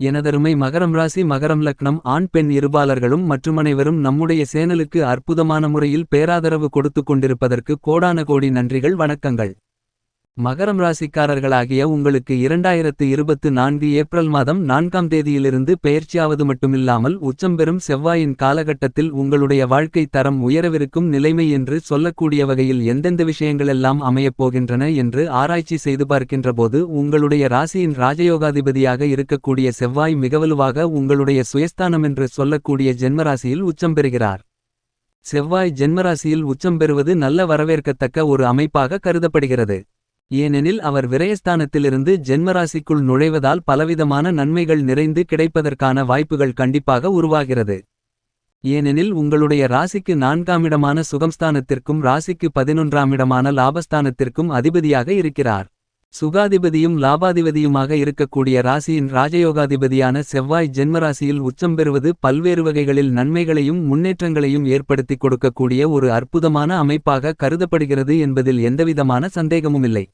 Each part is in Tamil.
எனதருமை மகரம் ராசி மகரம் லக்னம் ஆண் பெண் இருபாலர்களும் மற்றுமனைவரும் நம்முடைய சேனலுக்கு அற்புதமான முறையில் பேராதரவு கொடுத்து கொண்டிருப்பதற்கு கோடான கோடி நன்றிகள் வணக்கங்கள். மகரம் ராசிக்காரர்களாகிய உங்களுக்கு இரண்டாயிரத்து இருபத்து நான்கு ஏப்ரல் மாதம் நான்காம் தேதியிலிருந்து பெயர்ச்சியாவது மட்டுமில்லாமல் உச்சம் பெறும் செவ்வாயின் காலகட்டத்தில் உங்களுடைய வாழ்க்கை தரம் உயரவிருக்கும் நிலைமை என்று சொல்லக்கூடிய வகையில் எந்தெந்த விஷயங்களெல்லாம் அமையப் போகின்றன என்று ஆராய்ச்சி செய்து பார்க்கின்றபோது உங்களுடைய ராசியின் ராஜயோகாதிபதியாக இருக்கக்கூடிய செவ்வாய் மிகவலுவாக உங்களுடைய சுயஸ்தானம் என்று சொல்லக்கூடிய ஜென்மராசியில் உச்சம் பெறுகிறார். செவ்வாய் ஜென்மராசியில் உச்சம் பெறுவது நல்ல வரவேற்கத்தக்க ஒரு அமைப்பாக கருதப்படுகிறது. ஏனெனில் அவர் விரயஸ்தானத்திலிருந்து ஜென்மராசிக்குள் நுழைவதால் பலவிதமான நன்மைகள் நிறைந்து கிடைப்பதற்கான வாய்ப்புகள் கண்டிப்பாக உருவாகிறது. ஏனெனில் உங்களுடைய ராசிக்கு நான்காமிடமான சுகம்ஸ்தானத்திற்கும் ராசிக்கு பதினொன்றாமிடமான லாபஸ்தானத்திற்கும் அதிபதியாக இருக்கிறார். சுகாதிபதியும் லாபாதிபதியுமாக இருக்கக்கூடிய ராசியின் ராஜயோகாதிபதியான செவ்வாய் ஜென்மராசியில் உச்சம் பெறுவது பல்வேறு வகைகளில் நன்மைகளையும் முன்னேற்றங்களையும் ஏற்படுத்தி கொடுக்கக்கூடிய ஒரு அற்புதமான அமைப்பாக கருதப்படுகிறது என்பதில் எந்தவிதமான சந்தேகமுமில்லை.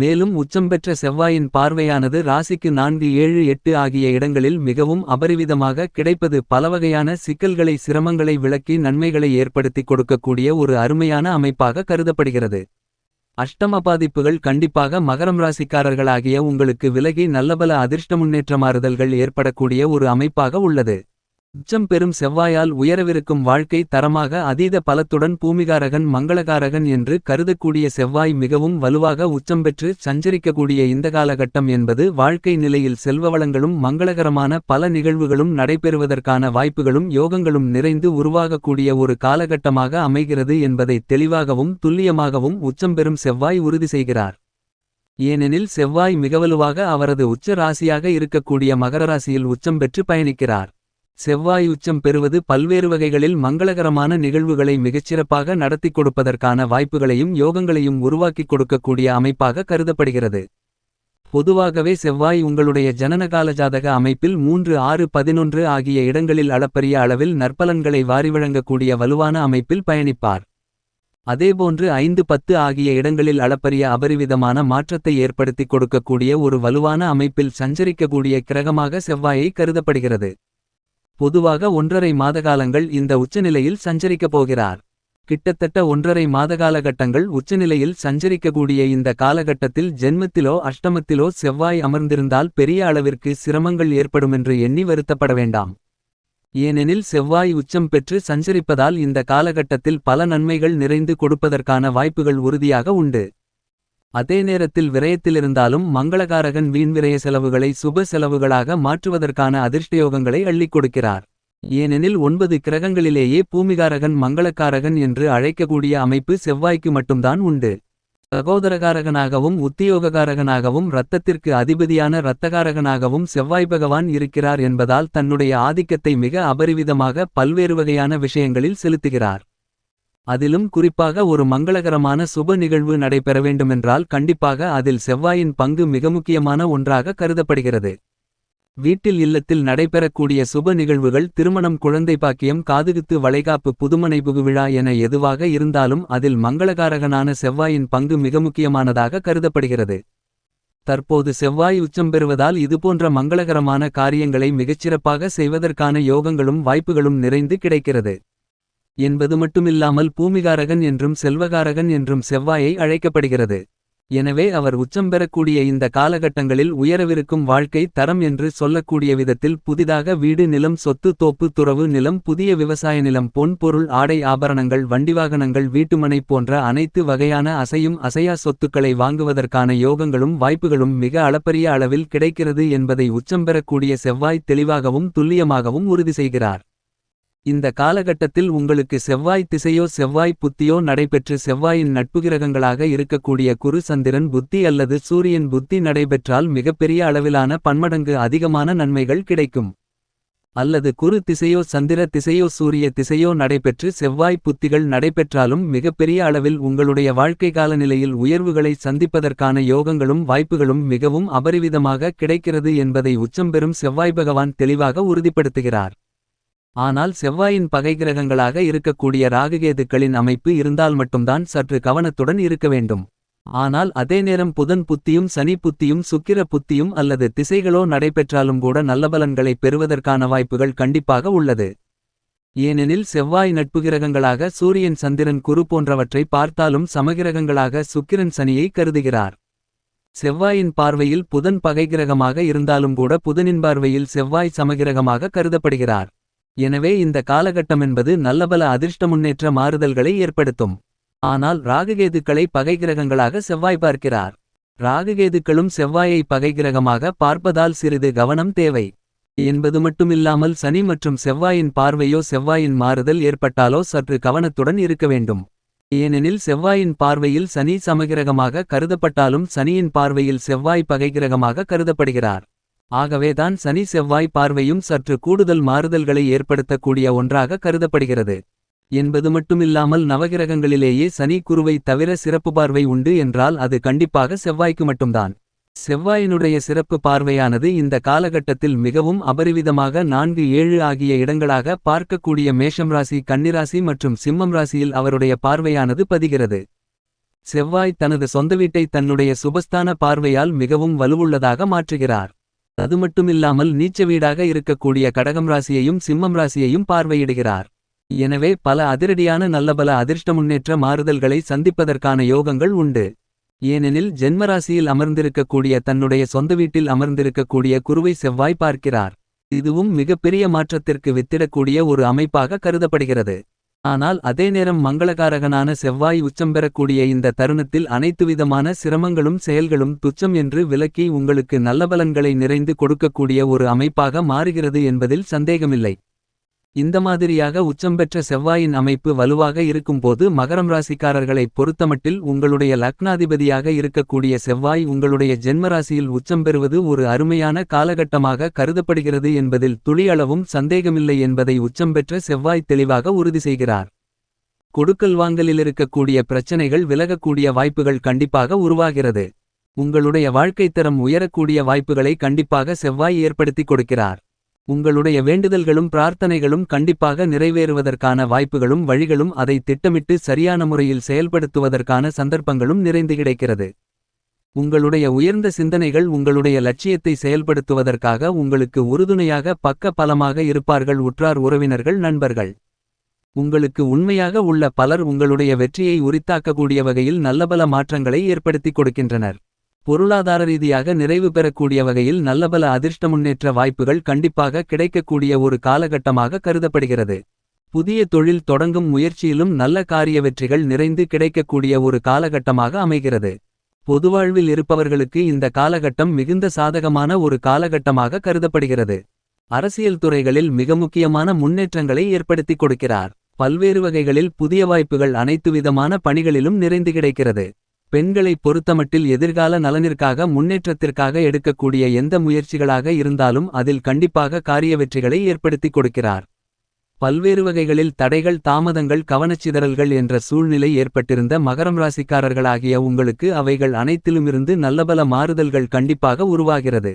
மேலும் உச்சம் பெற்ற செவ்வாயின் பார்வையானது ராசிக்கு நான்கு ஏழு எட்டு ஆகிய இடங்களில் மிகவும் அபரிவிதமாக கிடைப்பது பலவகையான சிக்கல்களை சிரமங்களை விளக்கி நன்மைகளை ஏற்படுத்தி கொடுக்கக்கூடிய ஒரு அருமையான அமைப்பாக கருதப்படுகிறது. அஷ்டம பாதிப்புகள் கண்டிப்பாக மகரம் ராசிக்காரர்களாகிய உங்களுக்கு விலகி நல்லபல அதிர்ஷ்ட முன்னேற்ற மாறுதல்கள் ஏற்படக்கூடிய ஒரு அமைப்பாக உள்ளது. உச்சம் பெறும் செவ்வாயால் உயரவிருக்கும் வாழ்க்கை தரமாக அதீத பலத்துடன் பூமிகாரகன் மங்களகாரகன் என்று கருதக்கூடிய செவ்வாய் மிகவும் வலுவாக உச்சம் பெற்று சஞ்சரிக்கக்கூடிய இந்த காலகட்டம் என்பது வாழ்க்கை நிலையில் செல்வவளங்களும் மங்களகரமான பல நிகழ்வுகளும் நடைபெறுவதற்கான வாய்ப்புகளும் யோகங்களும் நிறைந்து உருவாகக்கூடிய ஒரு காலகட்டமாக அமைகிறது என்பதை தெளிவாகவும் துல்லியமாகவும் உச்சம் பெறும் செவ்வாய் உறுதி செய்கிறார். ஏனெனில் செவ்வாய் மிகவலுவாக அவரது உச்ச ராசியாக இருக்கக்கூடிய மகர ராசியில் உச்சம் பெற்று பயணிக்கிறார். செவ்வாய் உச்சம் பெறுவது பல்வேறு வகைகளில் மங்களகரமான நிகழ்வுகளை மிகச்சிறப்பாக நடத்திக் கொடுப்பதற்கான வாய்ப்புகளையும் யோகங்களையும் உருவாக்கிக் கொடுக்கக்கூடிய அமைப்பாக கருதப்படுகிறது. பொதுவாகவே செவ்வாய் உங்களுடைய ஜனனகால ஜாதக அமைப்பில் மூன்று ஆறு பதினொன்று ஆகிய இடங்களில் அளப்பரிய அளவில் நற்பலன்களை வாரி வழங்கக்கூடிய வலுவான அமைப்பில் பயணிப்பார். அதேபோன்று ஐந்து பத்து ஆகிய இடங்களில் அளப்பரிய அபரிவிதமான மாற்றத்தை ஏற்படுத்திக் கொடுக்கக்கூடிய ஒரு வலுவான அமைப்பில் சஞ்சரிக்கக்கூடிய கிரகமாக செவ்வாயை கருதப்படுகிறது. பொதுவாக ஒன்றரை மாதகாலங்கள் இந்த உச்சநிலையில் சஞ்சரிக்கப் போகிறார். கிட்டத்தட்ட ஒன்றரை மாதகாலகட்டங்கள் உச்சநிலையில் சஞ்சரிக்கக்கூடிய இந்த காலகட்டத்தில் ஜென்மத்திலோ அஷ்டமத்திலோ செவ்வாய் அமர்ந்திருந்தால் பெரிய அளவிற்கு சிரமங்கள் ஏற்படுமென்று எண்ணி வருத்தப்பட வேண்டாம். ஏனெனில் செவ்வாய் உச்சம் பெற்று சஞ்சரிப்பதால் இந்த காலகட்டத்தில் பல நன்மைகள் நிறைந்து கொடுப்பதற்கான வாய்ப்புகள் உறுதியாக உண்டு. அதே நேரத்தில் விரயத்திலிருந்தாலும் மங்களகாரகன் வீண் விரய செலவுகளை சுப செலவுகளாக மாற்றுவதற்கான அதிர்ஷ்டயோகங்களை அள்ளிக் கொடுக்கிறார். ஏனெனில் ஒன்பது கிரகங்களிலேயே பூமிகாரகன் மங்களக்காரகன் என்று அழைக்கக்கூடிய அமைப்பு செவ்வாய்க்கு மட்டும்தான் உண்டு. சகோதரகாரகனாகவும் உத்தியோககாரகனாகவும் இரத்தத்திற்கு அதிபதியான இரத்தகாரகனாகவும் செவ்வாய் பகவான் இருக்கிறார் என்பதால் தன்னுடைய ஆதிக்கத்தை மிக அபரிவிதமாக பல்வேறு வகையான விஷயங்களில் செலுத்துகிறார். அதிலும் குறிப்பாக ஒரு மங்களகரமான சுப நிகழ்வு நடைபெற வேண்டுமென்றால் கண்டிப்பாக அதில் செவ்வாயின் பங்கு மிக முக்கியமான ஒன்றாக கருதப்படுகிறது. வீட்டில் இல்லத்தில் நடைபெறக்கூடிய சுப நிகழ்வுகள் திருமணம் குழந்தை பாக்கியம் காதுகுத்து வளைகாப்பு புதுமனை புகுவிழா என எதுவாக இருந்தாலும் அதில் மங்களகாரகனான செவ்வாயின் பங்கு மிக முக்கியமானதாக கருதப்படுகிறது. தற்போது செவ்வாய் உச்சம் பெறுவதால் இதுபோன்ற மங்களகரமான காரியங்களை மிகச்சிறப்பாக செய்வதற்கான யோகங்களும் வாய்ப்புகளும் நிறைந்து கிடைக்கிறது. என்பது மட்டுமில்லாமல் பூமிகாரகன் என்றும் செல்வகாரகன் என்றும் செவ்வாயை அழைக்கப்படுகிறது. எனவே அவர் உச்சம் பெறக்கூடிய இந்த காலகட்டங்களில் உயரவிருக்கும் வாழ்க்கை தரம் என்று சொல்லக்கூடிய விதத்தில் புதிதாக வீடு நிலம் சொத்து தோப்பு துறவு நிலம் புதிய விவசாய நிலம் பொன் பொருள் ஆடை ஆபரணங்கள் வண்டிவாகனங்கள் வீட்டுமனை போன்ற அனைத்து வகையான அசையும் அசையா சொத்துக்களை வாங்குவதற்கான யோகங்களும் வாய்ப்புகளும் மிக அளப்பரிய அளவில் கிடைக்கிறது என்பதை உச்சம் பெறக்கூடிய செவ்வாய் தெளிவாகவும் துல்லியமாகவும் உறுதி செய்கிறார். இந்த காலகட்டத்தில் உங்களுக்கு செவ்வாய் திசையோ செவ்வாய் புத்தியோ நடைபெற்று செவ்வாயின் நட்புகிரகங்களாக இருக்கக்கூடிய குரு சந்திரன் புத்தி அல்லது சூரியன் புத்தி நடைபெற்றால் மிகப்பெரிய அளவிலான பன்மடங்கு அதிகமான நன்மைகள் கிடைக்கும். அல்லது குரு திசையோ சந்திர திசையோ சூரிய திசையோ நடைபெற்று செவ்வாய் புத்திகள் நடைபெற்றாலும் மிகப்பெரிய அளவில் உங்களுடைய வாழ்க்கை காலநிலையில் உயர்வுகளை சந்திப்பதற்கான யோகங்களும் வாய்ப்புகளும் மிகவும் அபரிவிதமாக கிடைக்கிறது என்பதை உச்சம் பெறும் செவ்வாய் பகவான் தெளிவாக உறுதிப்படுத்துகிறார். ஆனால் செவ்வாயின் பகை கிரகங்களாக இருக்கக்கூடிய ராககேதுக்களின் அமைப்பு இருந்தால் மட்டும்தான் சற்று கவனத்துடன் இருக்க வேண்டும். ஆனால் அதே நேரம் புதன் புத்தியும் சனி புத்தியும் சுக்கிர புத்தியும் அல்லது திசைகளோ நடைபெற்றாலும் கூட நல்ல பலன்களை பெறுவதற்கான வாய்ப்புகள் கண்டிப்பாக உள்ளது. ஏனெனில் செவ்வாய் நட்புகிரகங்களாக சூரியன் சந்திரன் குரு போன்றவற்றை பார்த்தாலும் சமகிரகங்களாக சுக்கிரன் சனியை கருதுகிறார். செவ்வாயின் பார்வையில் புதன் பகைகிரகமாக இருந்தாலும் கூட புதனின் பார்வையில் செவ்வாய் சமகிரகமாக கருதப்படுகிறார். எனவே இந்த காலகட்டமென்பது நல்லபல அதிர்ஷ்ட முன்னேற்ற மாறுதல்களை ஏற்படுத்தும். ஆனால் ராகுகேதுக்களை பகைகிரகங்களாக செவ்வாய் பார்க்கிறார். ராகுகேதுக்களும் செவ்வாயை பகைகிரகமாக பார்ப்பதால் சிறிது கவனம் தேவை. என்பது மட்டுமில்லாமல் சனி மற்றும் செவ்வாயின் பார்வையோ செவ்வாயின் மாறுதல் ஏற்பட்டாலோ சற்று கவனத்துடன் இருக்க வேண்டும். ஏனெனில் செவ்வாயின் பார்வையில் சனி சமகிரகமாக கருதப்பட்டாலும் சனியின் பார்வையில் செவ்வாய் பகைகிரகமாக கருதப்படுகிறார். ஆகவேதான் சனி செவ்வாய் பார்வையும் சற்று கூடுதல் மாறுதல்களை ஏற்படுத்தக்கூடிய ஒன்றாக கருதப்படுகிறது. என்பது மட்டுமில்லாமல் நவகிரகங்களிலேயே சனி குருவை தவிர சிறப்பு பார்வை உண்டு என்றால் அது கண்டிப்பாக செவ்வாய்க்கு மட்டும்தான். செவ்வாயினுடைய சிறப்பு பார்வையானது இந்த காலகட்டத்தில் மிகவும் அபரிவிதமாக நான்கு ஏழு ஆகிய இடங்களாக பார்க்கக்கூடிய மேஷம் ராசி கன்னிராசி மற்றும் சிம்மம் ராசியில் அவருடைய பார்வையானது பதிகிறது. செவ்வாய் தனது சொந்த வீட்டை தன்னுடைய சுபஸ்தான பார்வையால் மிகவும் வலுவுள்ளதாக மாற்றுகிறார். அது மட்டுமில்லாமல் நீச்ச வீடாக இருக்கக்கூடிய கடகம் ராசியையும் சிம்மம் ராசியையும் பார்வையிடுகிறார். எனவே பல அதிரடியான நல்லபல அதிர்ஷ்ட முன்னேற்ற மாறுதல்களை சந்திப்பதற்கான யோகங்கள் உண்டு. ஏனெனில் ஜென்மராசியில் அமர்ந்திருக்கக்கூடிய தன்னுடைய சொந்த வீட்டில் அமர்ந்திருக்கக்கூடிய குருவை செவ்வாய் பார்க்கிறார். இதுவும் மிகப்பெரிய மாற்றத்திற்கு வித்திடக்கூடிய ஒரு அமைப்பாக கருதப்படுகிறது. ஆனால் அதே நேரம் மங்களகாரகனான செவ்வாய் உச்சம் பெறக்கூடிய இந்த தருணத்தில் அனைத்துவிதமான சிரமங்களும் செயல்களும் துச்சம் என்று விலக்கி உங்களுக்கு நல்ல பலன்களை நிறைந்து கொடுக்கக்கூடிய ஒரு அமைப்பாக மாறுகிறது என்பதில் சந்தேகமில்லை. இந்த மாதிரியாக உச்சம் பெற்ற செவ்வாயின் அமைப்பு வலுவாக இருக்கும்போது மகரம் ராசிக்காரர்களைப் பொறுத்தமட்டில் உங்களுடைய லக்னாதிபதியாக இருக்கக்கூடிய செவ்வாய் உங்களுடைய ஜென்மராசியில் உச்சம் பெறுவது ஒரு அருமையான காலகட்டமாக கருதப்படுகிறது என்பதில் துளியளவும் சந்தேகமில்லை என்பதை உச்சம் பெற்ற செவ்வாய் தெளிவாக உறுதி செய்கிறார். கொடுக்கல் வாங்கலில் இருக்கக்கூடிய பிரச்சனைகள் விலகக்கூடிய வாய்ப்புகள் கண்டிப்பாக உருவாகிறது. உங்களுடைய வாழ்க்கைத் தரம் உயரக்கூடிய வாய்ப்புகளை கண்டிப்பாக செவ்வாய் ஏற்படுத்திக் கொடுக்கிறார். உங்களுடைய வேண்டுதல்களும் பிரார்த்தனைகளும் கண்டிப்பாக நிறைவேறுவதற்கான வாய்ப்புகளும் வழிகளும் அதை திட்டமிட்டு சரியான முறையில் செயல்படுத்துவதற்கான சந்தர்ப்பங்களும் நிறைந்து கிடைக்கிறது. உங்களுடைய உயர்ந்த சிந்தனைகள் உங்களுடைய லட்சியத்தை செயல்படுத்துவதற்காக உங்களுக்கு உறுதுணையாக பக்க பலமாக இருப்பார்கள் உற்றார் உறவினர்கள் நண்பர்கள். உங்களுக்கு உண்மையாக உள்ள பலர் உங்களுடைய வெற்றியை உரித்தாக்கக்கூடிய வகையில் நல்லபல மாற்றங்களை ஏற்படுத்திக் கொடுக்கின்றனர். பொருளாதார ரீதியாக நிறைவு பெறக்கூடிய வகையில் நல்லபல அதிர்ஷ்ட முன்னேற்ற வாய்ப்புகள் கண்டிப்பாக கிடைக்கக்கூடிய ஒரு காலகட்டமாக கருதப்படுகிறது. புதிய தொழில் தொடங்கும் முயற்சியிலும் நல்ல காரிய வெற்றிகள் நிறைந்து கிடைக்கக்கூடிய ஒரு காலகட்டமாக அமைகிறது. பொதுவாழ்வில் இருப்பவர்களுக்கு இந்த காலகட்டம் மிகுந்த சாதகமான ஒரு காலகட்டமாக கருதப்படுகிறது. அரசியல் துறைகளில் மிக முக்கியமான முன்னேற்றங்களை ஏற்படுத்திக் கொடுக்கிறார். பல்வேறு வகைகளில் புதிய வாய்ப்புகள் அனைத்து விதமான பணிகளிலும் நிறைந்து கிடைக்கிறது. பெண்களை பொறுத்தமட்டில் எதிர்கால நலனிற்காக முன்னேற்றத்திற்காக எடுக்கக்கூடிய எந்த முயற்சிகளாக இருந்தாலும் அதில் கண்டிப்பாக காரிய வெற்றிகளை ஏற்படுத்திக் கொடுக்கிறார். பல்வேறு வகைகளில் தடைகள் தாமதங்கள் கவனச்சிதறல்கள் என்ற சூழ்நிலை ஏற்பட்டிருந்த மகரம் ராசிக்காரர்களாகிய உங்களுக்கு அவைகள் அனைத்திலுமிருந்து நல்லபல மாறுதல்கள் கண்டிப்பாக உருவாகிறது.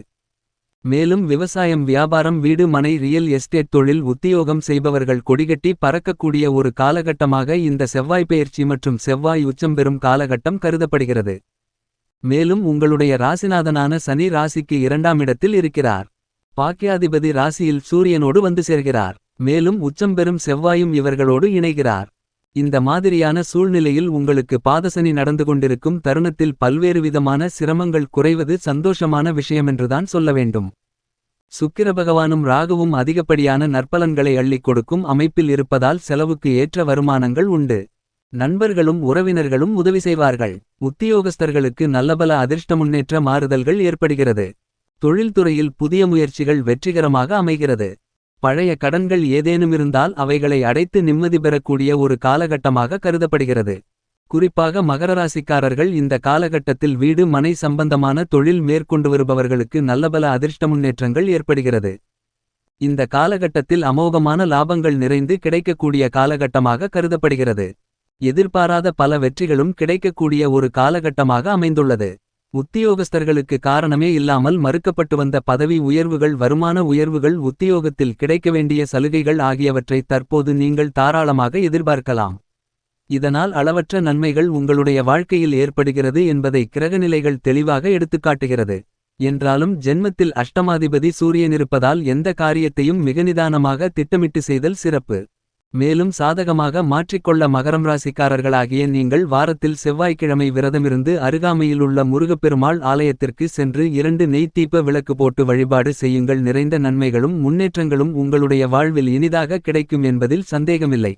மேலும் விவசாயம் வியாபாரம் வீடு மனை ரியல் எஸ்டேட் தொழில் உத்தியோகம் செய்பவர்கள் கொடிகட்டி பறக்கக்கூடிய ஒரு காலகட்டமாக இந்த செவ்வாய் பெயர்ச்சி மற்றும் செவ்வாய் உச்சம் பெறும் காலகட்டம் கருதப்படுகிறது. மேலும் உங்களுடைய ராசிநாதனான சனி ராசிக்கு இரண்டாம் இடத்தில் இருக்கிறார். பாக்கியாதிபதி ராசியில் சூரியனோடு வந்து சேர்கிறார். மேலும் உச்சம் பெறும் செவ்வாயும் இவர்களோடு இணைகிறார். இந்த மாதிரியான சூழ்நிலையில் உங்களுக்கு பாதசனி நடந்து கொண்டிருக்கும் தருணத்தில் பல்வேறு விதமான சிரமங்கள் குறைவது சந்தோஷமான விஷயமென்றுதான் சொல்ல வேண்டும். சுக்கிர பகவானும் ராகுவும் அதிகப்படியான நற்பலன்களை அள்ளிக் கொடுக்கும் அமைப்பில் இருப்பதால் செலவுக்கு ஏற்ற வருமானங்கள் உண்டு. நண்பர்களும் உறவினர்களும் உதவி செய்வார்கள். உத்தியோகஸ்தர்களுக்கு நல்லபல அதிர்ஷ்ட முன்னேற்ற மாறுதல்கள் ஏற்படுகிறது. தொழில்துறையில் புதிய முயற்சிகள் வெற்றிகரமாக அமைகிறது. பழைய கடன்கள் ஏதேனுமிருந்தால் அவைகளை அடைத்து நிம்மதி பெறக்கூடிய ஒரு காலகட்டமாக கருதப்படுகிறது. குறிப்பாக மகர ராசிக்காரர்கள் இந்த காலகட்டத்தில் வீடு மனை சம்பந்தமான தொழில் மேற்கொண்டு வருபவர்களுக்கு நல்லபல அதிர்ஷ்ட முன்னேற்றங்கள் ஏற்படுகிறது. இந்த காலகட்டத்தில் அமோகமான லாபங்கள் நிறைந்து கிடைக்கக்கூடிய காலகட்டமாக கருதப்படுகிறது. எதிர்பாராத பல வெற்றிகளும் கிடைக்கக்கூடிய ஒரு காலகட்டமாக அமைந்துள்ளது. உத்தியோகஸ்தர்களுக்கு காரணமே இல்லாமல் மறுக்கப்பட்டு வந்த பதவி உயர்வுகள் வருமான உயர்வுகள் உத்தியோகத்தில் கிடைக்க வேண்டிய சலுகைகள் ஆகியவற்றை தற்போது நீங்கள் தாராளமாக எதிர்பார்க்கலாம். இதனால் அளவற்ற நன்மைகள் உங்களுடைய வாழ்க்கையில் ஏற்படுகிறது என்பதை கிரகநிலைகள் தெளிவாக எடுத்துக்காட்டுகிறது என்றாலும் ஜென்மத்தில் அஷ்டமாதிபதி சூரியனிருப்பதால் எந்த காரியத்தையும் மிக நிதானமாக திட்டமிட்டு செய்தல் சிறப்பு. மேலும் சாதகமாக மாற்றிக்கொள்ள மகரம் ராசிக்காரர்களாகிய நீங்கள் வாரத்தில் செவ்வாய்க்கிழமை விரதமிருந்து அருகாமையிலுள்ள முருகப்பெருமாள் ஆலயத்திற்கு சென்று இரண்டு நெய்த்தீப்ப விளக்கு போட்டு வழிபாடு செய்யுங்கள். நிறைந்த நன்மைகளும் முன்னேற்றங்களும் உங்களுடைய வாழ்வில் இனிதாக கிடைக்கும் என்பதில் சந்தேகமில்லை.